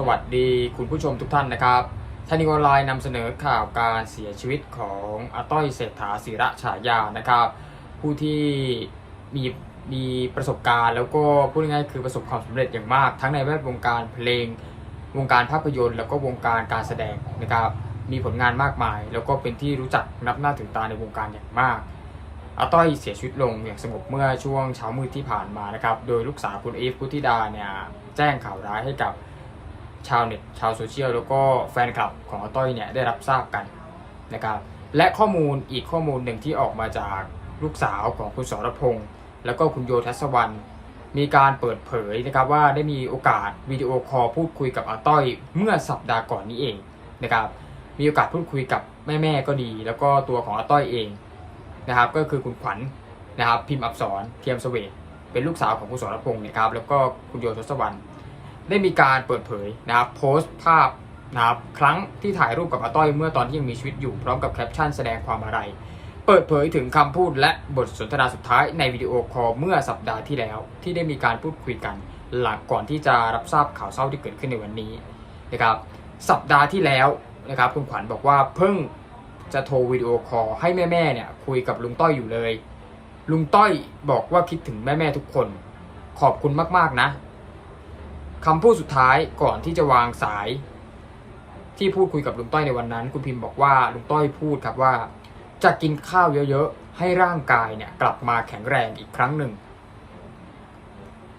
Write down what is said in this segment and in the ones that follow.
สวัสดีคุณผู้ชมทุกท่านนะครับทนิวออนไลน์นำเสนอข่าวการเสียชีวิตของอาต้อยเศรษฐาศิระฉายานะครับ ผู้ที่มีมีประสบการณ์ แล้วก็พูดง่ายๆคือประสบความสำเร็จอย่างมาก ทั้งในแวดวงการเพลง วงการภาพยนตร์ แล้วก็วงการการแสดงนะครับ มีผลงานมากมาย แล้วก็เป็นที่รู้จักนับหน้าถึงตาในวงการอย่างมากอาต้อยเสียชีวิตลงอย่างสงบเมื่อช่วงเช้ามืดที่ผ่านมานะครับ โดยลูกสาวคุณอีฟพุทธิดาเนี่ยแจ้งข่าวร้ายให้กับ ชาวเน็ตชาวโซเชียลแล้วก็แฟนคลับของอาต้อยเนี่ยได้รับทราบกันนะครับและข้อมูลอีกข้อมูลหนึ่งที่ออกมาจากลูกสาวของคุณสรพงษ์แล้วก็คุณโยทัศวรรณมีการเปิดเผยนะครับว่าได้มีโอกาสวิดีโอคอลพูดคุยกับอาต้อยเมื่อสัปดาห์ก่อนนี้เองนะครับมีโอกาสพูดคุยกับแม่ๆก็ดี แล้วก็ตัวของอาต้อยเองนะครับก็คือคุณขวัญนะครับพิมพ์อับสรเทียมเสวตเป็นลูกสาวของคุณสรพงศ์นะครับแล้วก็คุณโยทศวรรณ ได้มีการเปิดเผยนะครับโพสต์ภาพนะครับครั้งที่ถ่ายรูปกับอาต้อยเมื่อตอนที่ยังมีชีวิตอยู่พร้อมกับแคปชั่นแสดงความอะไรเปิดเผยถึงคำพูดและบทสนทนาสุดท้ายในวิดีโอคอลเมื่อสัปดาห์ที่แล้ว ที่ได้มีการพูดคุยกัน หลังก่อนที่จะรับทราบข่าวเศร้าที่เกิดขึ้นในวันนี้นะครับสัปดาห์ที่แล้วนะครับคุณขวัญบอกว่าเพิ่งจะโทรวิดีโอคอลให้แม่ๆเนี่ยคุยกับลุงต้อยอยู่เลย ลุงต้อยบอกว่าคิดถึงแม่ๆทุกคน ขอบคุณมากๆนะ คำพูดสุดท้ายก่อนที่จะวางสาย ที่พูดคุยกับลุงต้อยในวันนั้น คุณพิมพ์บอกว่าลุงต้อยพูดครับว่า จะกินข้าวเยอะๆ ให้ร่างกายเนี่ยกลับมาแข็งแรงอีกครั้งหนึ่ง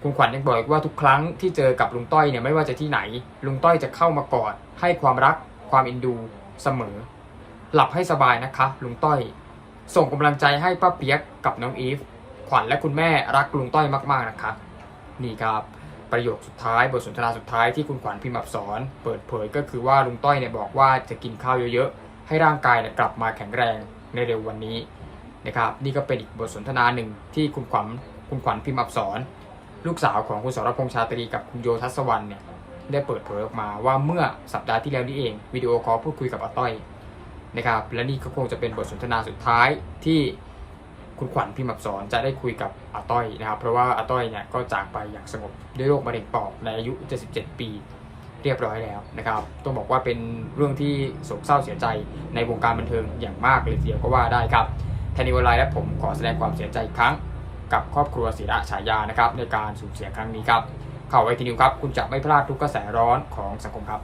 คุณขวัญยังบอกอีกว่าทุกครั้งที่เจอกับลุงต้อยเนี่ยไม่ว่าจะที่ไหน ลุงต้อยจะเข้ามากอดให้ความรัก ความเอ็นดูเสมอ หลับให้สบายนะคะ ลุงต้อย ส่งกำลังใจให้ป้าเปียกกับน้องอีฟขวัญและคุณแม่รักลุงต้อยมากๆนะคะ นี่ครับ ประโยคสุดท้าย บทสนทนาสุดท้ายที่คุณขวัญพิมพ์อับสอนเปิดเผยก็คือว่าลุงต้อยเนี่ยบอกว่าจะกินข้าวเยอะๆ ให้ร่างกายเนี่ยกลับมาแข็งแรงในเร็ววันนี้นะครับนี่ก็เป็นอีกบทสนทนาหนึ่งที่คุณขวัญคุณขวัญพิมพ์อับสอนลูกสาวของคุณสรพงษ์ชาตรีกับคุณโยทัศวรรณเนี่ยได้เปิดเผยออกมาว่าเมื่อสัปดาห์ที่แล้วนี่เองวิดีโอคอลพูดคุยกับอาต้อยนะครับและนี่ก็คงจะเป็นบทสนทนาสุดท้ายที่ คุณขวัญพิมพ์อับสอนจะได้คุยกับอาต้อยนะครับ เพราะว่าอาต้อยเนี่ยก็จากไปอย่างสงบด้วยโรคมะเร็งปอดในอายุ 77 ปีเรียบร้อยแล้วนะครับ ต้องบอกว่าเป็นเรื่องที่โศกเศร้าเสียใจในวงการบันเทิงอย่างมากเลยทีเดียวก็ว่าได้ครับแทนิวไลน์และผมขอแสดงความเสียใจอีกครั้งกับครอบครัวศิระฉายานะครับในการสูญเสียครั้งนี้ครับข่าวไวทีนิวครับ คุณจะไม่พลาดทุกกระแสร้อนของสังคมครับ